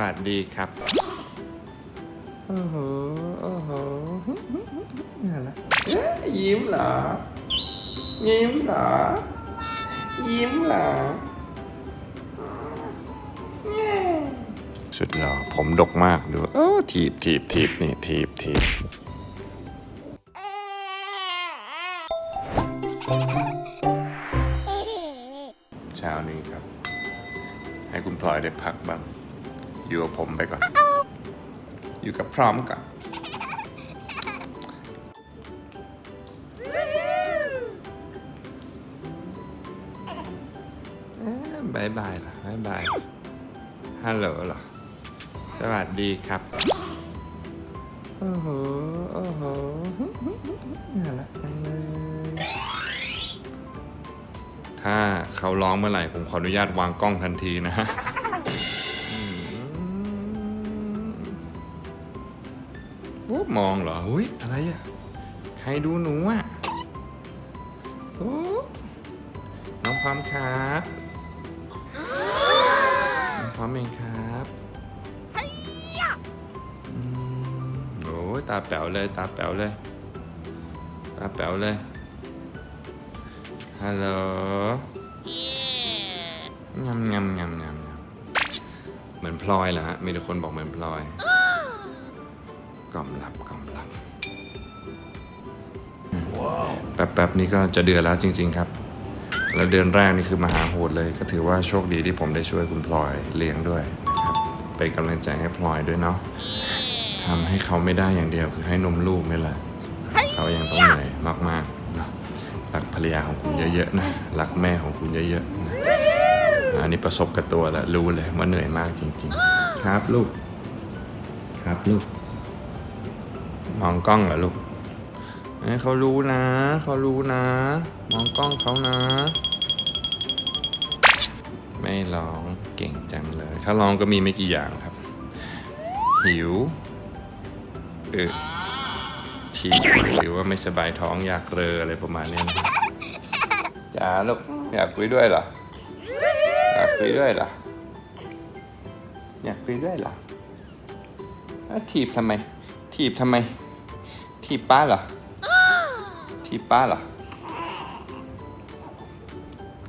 วัสดีครับโอ้โหโอ้โหน่ารักเอ๊ะยิ้มเหรอ ยิ้มเหรอ ยิ้มเหรอสุดหล่อผมดกมากดูโอ้ถีบถีบถีบนี่ถีบถีบเช้านี้ครับ ให้คุณพลอยได้พักบ้าง อยู่กับผมไปก่อน อยู่กับพร้อมก่อนบายบายล่ะบายบาย ฮัลโหลเหรอ สวัสดีครับ โอ้โห โอ้โห น่ารักจังเลยถ้าเขาร้องเมื่อไหร่ ผมขออนุญาตวางกล้องทันทีนะ มองเหรอหุ้ยอะไรอะ ใครดูหนูอะโอ้น้องพร้อมครับน้องพร้อมเองครับอืมโอ้ยตาแป๋วเลยตาแป๋วเลย ตาแป๋วเลย ฮัลโหลงำงำงำงำงำเหมือนพลอยเหรอฮะ มีแต่คนบอกเหมือนพลอย กล่อมหลับกล่อมหลับแป๊บๆนี่ก็จะเดือนแล้วจริง ๆ ครับ แล้วเดือนแรกนี่คือมหาโหดเลย ก็ถือว่าโชคดีที่ผมได้ช่วยคุณพลอยเลี้ยงด้วยนะครับเป็นกำลังใจให้พลอยด้วยเนาะทำให้เขาไม่ได้อย่างเดียวคือให้นมลูกนี่แหละเขายังต้องเหนื่อยมากๆเนาะรักภรรยาของคุณเยอะๆนะรักแม่ของคุณเยอะๆนะอันนี้ประสบกับตัวแล้วรู้เลยว่าเหนื่อยมากจริง ๆ ครับลูก ครับลูก มองกล้องเหรอลูกเอ้เขารู้นะ เขารู้นะ มองกล้องเขานะ ไม่ร้องเก่งจังเลย ถ้าร้องก็มีไม่กี่อย่างครับ หิวเออฉี่หรือว่าไม่สบายท้องอยากเรออะไรประมาณนี้นะจ๋าลูกอยากคุยด้วยเหรออยากคุยด้วยเหรออยากคุยด้วยเหรอถีบทำไม ถีบทำไม ถีบป้าเหรอถีบป้าเหรอ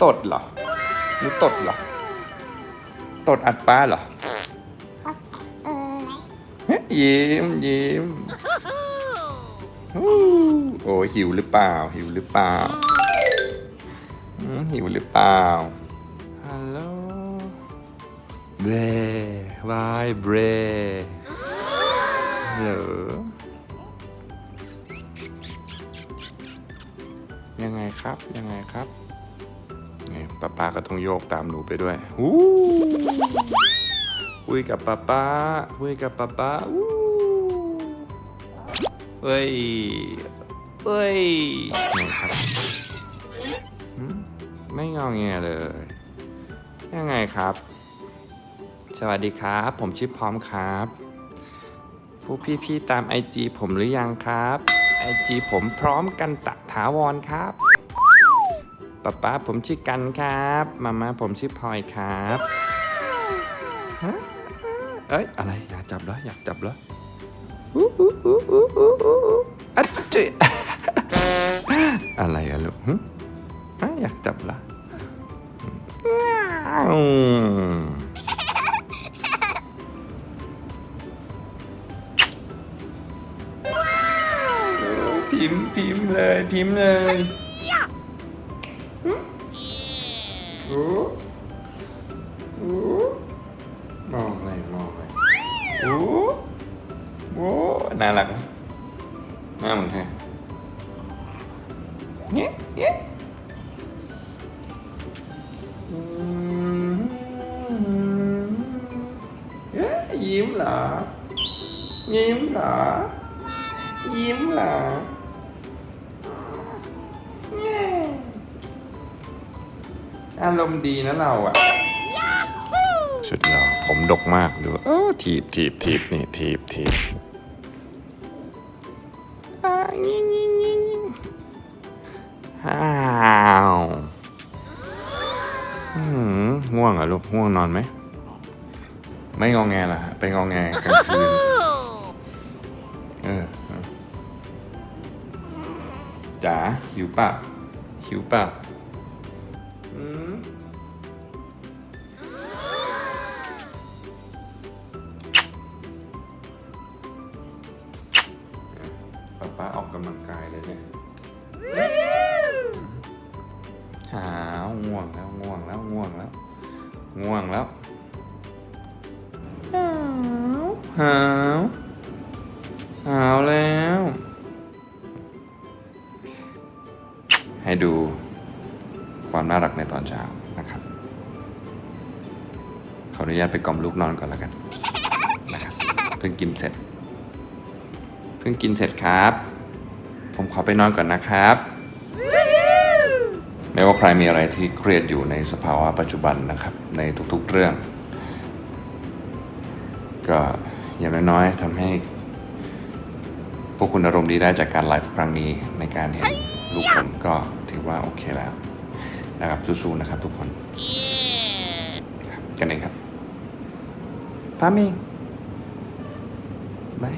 ตดเหรอหรือตดเหรอ ตดอัดป้าเหรอเฮ้ยยิ้มยิ้มอู้โอ้ยหิวหรือเปล่า หิวหรือเปล่าอืมหิวหรือเปล่า ฮัลโหล เบรวายเบรเหรอ ยังไงครับ ยังไงครับไงป้าป้าก็ต้องโยกตามหนูไปด้วยหูคุยกับป้าป้าคุยกับป้าป้าอู้เฮ้ยเฮ้ยไงครับไม่งอแงเลย ยังไงครับ สวัสดีครับ ผมชื่อพร้อมครับ พวกพี่ๆตามไอจีผมหรือยังครับ ไอจีผมพร้อมกันตะถาวรครับป๊าป๊าผมชื่อกันครับมาม่าผมชื่อพลอยครับฮะเอ้ยอะไรอยากจับเหรออยากจับเหรออู้อู้อู้อู้อู้อู้อัจจิอะไรอะลูกหึอะอยากจับเหรอ พิมพ์พิมพ์เลยพิมพ์เลยโอ้โอ้มองอะไรมองอะไรโอ้โอ้น่ารักไหมหน้าเหมือนใครเนี่ยเนี่ยอืมเอ๊ะยิ้มเหรอยิ้มเหรอยิ้มเหรอ อารมณ์ดีนะเราอะสุดหล่อผมดกมากดูโอ้ถีบถีบถีบนี่ถีบถีบอ่างิงงิงงิงอ้าวอืมง่วงเหรอลูกง่วงนอนไหม ไม่งองแงเหรอฮะไปงองแงกลางคืนเออเออจ๋าหิวเปล่าหิวเปล่า อืมป้าป้าออกกำลังกายเลยเนี่ยหาวง่วงแล้วง่วงแล้วง่วงแล้วง่วงแล้วหาวหาวหาวแล้ว ให้ดู ความน่ารักในตอนเช้านะครับขออนุญาตไปกล่อมลูกนอนก่อนแล้วกันนะครับเพิ่งกินเสร็จ เพิ่งกินเสร็จครับ ผมขอไปนอนก่อนนะครับไม่ว่าใครมีอะไรที่เครียดอยู่ในสภาวะปัจจุบันนะครับ ในทุกๆเรื่อง ก็อย่างน้อยๆทำให้ พวกคุณอารมณ์ดีได้จากการไลฟ์ครั้งนี้ในการเห็นลูกผมก็ถือว่าโอเคแล้ว นะครับสู้ๆนะครับทุกคนครับกันเองครับพามิงบาย